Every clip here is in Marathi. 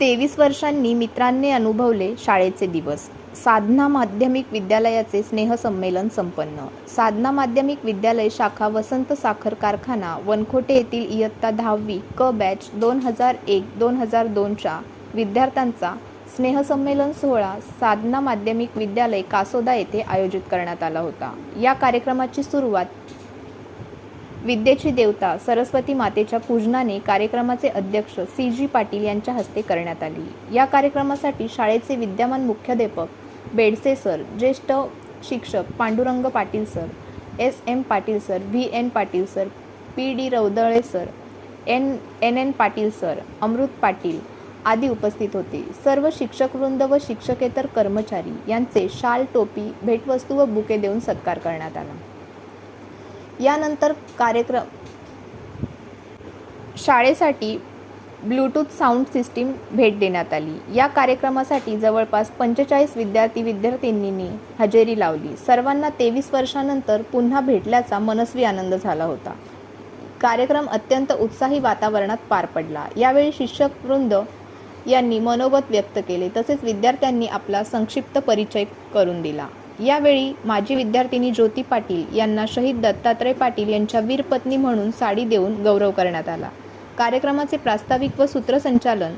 तेवीस वर्षांनी मित्रांनी अनुभवले शाळेचे दिवस. साधना माध्यमिक विद्यालयाचे स्नेहसंमेलन संपन्न. साधना माध्यमिक विद्यालय शाखा वसंत साखर कारखाना वनखोटे येथील इयत्ता दहावी क बॅच दोन हजार एक दोन हजार दोनच्या विद्यार्थ्यांचा स्नेहसंमेलन सोहळा साधना माध्यमिक विद्यालय कासोदा येथे आयोजित करण्यात आला होता. या कार्यक्रमाची सुरुवात विद्येची देवता सरस्वती मातेच्या पूजनाने कार्यक्रमाचे अध्यक्ष सी जी पाटील यांच्या हस्ते करण्यात आली. या कार्यक्रमासाठी शाळेचे विद्यमान मुख्याध्यापक बेडसे सर ज्येष्ठ शिक्षक Pandurang Patil sir S M Patil sir V N Patil sir P D Raudale sir N N N Patil sir Amrut Patil आदी उपस्थित होते. सर्व शिक्षकवृंद व शिक्षकेतर कर्मचारी यांचे शाल टोपी भेटवस्तू व बुके देऊन सत्कार करण्यात आला. यानंतर कार्यक्रम. शाळेसाठी ब्लूटूथ साऊंड सिस्टीम भेट देण्यात आली. या कार्यक्रमासाठी जवळपास पंचेचाळीस विद्यार्थी विद्यार्थिनींनी हजेरी लावली. सर्वांना तेवीस वर्षानंतर पुन्हा भेटल्याचा मनस्वी आनंद झाला होता. कार्यक्रम अत्यंत उत्साही वातावरणात पार पडला. यावेळी शिक्षक वृंद यांनी मनोगत व्यक्त केले. तसेच विद्यार्थ्यांनी आपला संक्षिप्त परिचय करून दिला. यावेळी माजी विद्यार्थिनी ज्योती पाटील यांना शहीद दत्तात्रय पाटील यांच्या वीरपत्नी म्हणून साडी देऊन गौरव करण्यात आला. कार्यक्रमाचे प्रास्ताविक व सूत्रसंचालन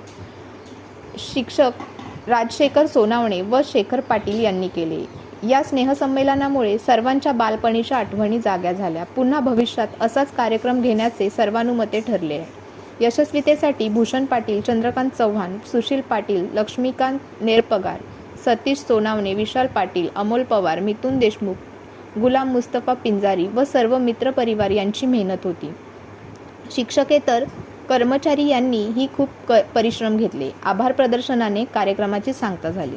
शिक्षक राजशेखर सोनावणे व शेखर पाटील यांनी केले. या स्नेहसंमेलनामुळे सर्वांच्या बालपणीच्या आठवणी जाग्या झाल्या. पुन्हा भविष्यात असाच कार्यक्रम घेण्याचे सर्वानुमते ठरले. यशस्वीतेसाठी भूषण पाटील चंद्रकांत चव्हाण सुशील पाटील लक्ष्मीकांत नेरपगार सतीश सोनावणे विशाल पाटील अमोल पवार मिथुन देशमुख गुलाम मुस्तफा पिंजारी व सर्व मित्रपरिवार यांची मेहनत होती. शिक्षकेतर कर्मचारी यांनी ही खूप क परिश्रम घेतले. आभार प्रदर्शनाने कार्यक्रमाची सांगता झाली.